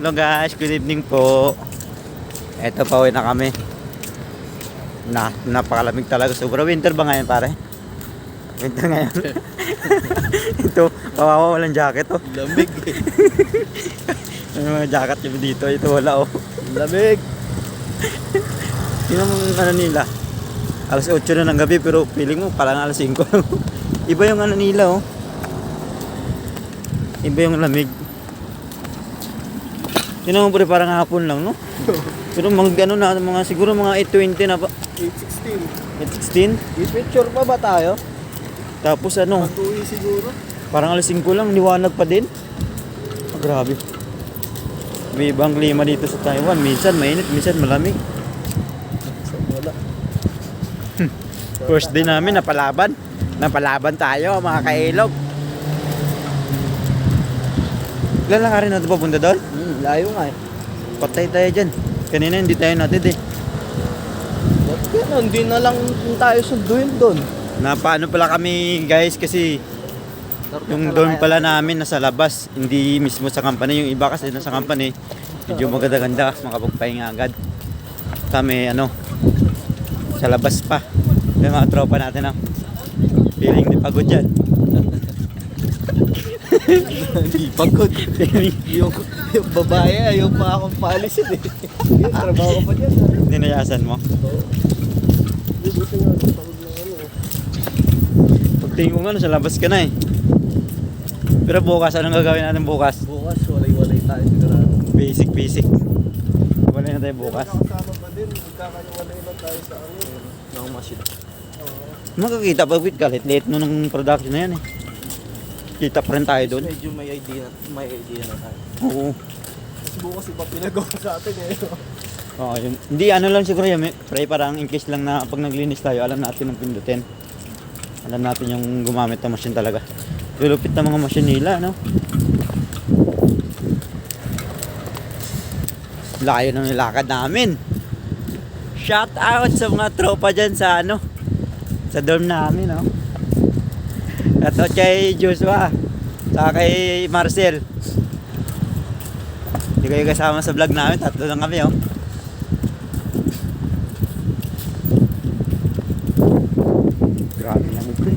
Hello guys, good evening po. Eto pa uwi na kami. Na, napakalamig talaga. Sobrang winter ba ngayon pare? Winter ngayon. Ito, kawawa walang jacket oh. Lamig eh. May mga jacket yung dito. Ito wala oh. Lamig. Mo yung ano nila. Alas 8 na ng gabi pero feeling mo parang alas 5 lang. Iba yung ano nila oh. Iba yung lamig. Tingnan mo pre parang hapon lang no? Pero mga ano na, mga siguro mga 8.20 na pa. 8.16. 8.16? I-picture pa ba tayo? Tapos ano, Pag-uwi siguro. parang alas 5 lang, liwanag pa din. Ah, grabe. May ibang klima dito sa Taiwan. Minsan mainit, minsan malamig. Wala. First day namin, napalaban. Napalaban tayo, mga kailog. Lalakarin natin papunta doon. Hmm, layo nga eh. Patay tayo dyan. Kanina hindi tayo natin eh. Ba't ganun? Hindi na lang tayo sunduin doon. Napaano pala kami guys kasi yung dorm pala namin nasa labas. Hindi mismo sa company. Yung iba kasi nasa company. Medyo maganda-ganda. Makapagpahinga agad. Kami ano sa labas pa. Yung mga tropa natin ah. Feeling di pagod dyan. Hindi pagod. Yung, yung babae, ayaw pa akong paalisin eh. Yung trabaho pa dyan. Dinayasan mo. Oo. Hindi, buti nga. Pagod na ano. Pagtingin ko nga, nasa labas ka na eh. Pero bukas, anong gagawin natin bukas? Bukas, walay-walay tayo sigurado. Basic, basic. Wala na tayo bukas. Nakakasama pa din. Magkakaliwalay na tayo sa ano. Ng machine. Makakita pa with kalit. Late no ng production na yan eh. Kita pa rin tayo doon. Medyo may idea, may idea na tayo. Oo. Tapos bukas iba pinagawa sa atin eh. Oo, yun. Hindi, ano lang siguro yun. may- Pray parang in case lang na pag naglinis tayo, alam natin ang pindutin. Alam natin yung gumamit ng machine talaga. Lulupit ng mga machine nila, no? Layo ng nilakad namin. Shout out sa mga tropa dyan sa ano, sa dorm namin, no? At kay Joshua, saka kay Marcel. Hindi kayo kasama sa vlog namin, tatlo lang kami, oh. Grabe na mo, pre.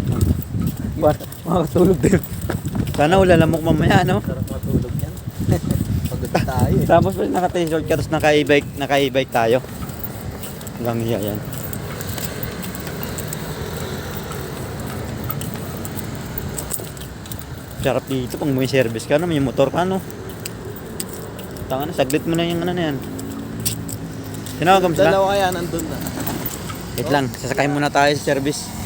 Para makatulog din. Sana wala lamok mamaya, no? Sarap matulog yan. Pagod tayo eh. Tapos naka-t-shirt ka, tapos naka-e-bike, naka-e-bike tayo. Hanggang hiya yan. Sarap dito pag may service ka, no? may motor ka, no? Tanga na, saglit mo na yung ano na yan. Tinawag mo sila? Dalawa kaya nandun na. Wait lang, sasakay muna tayo sa service.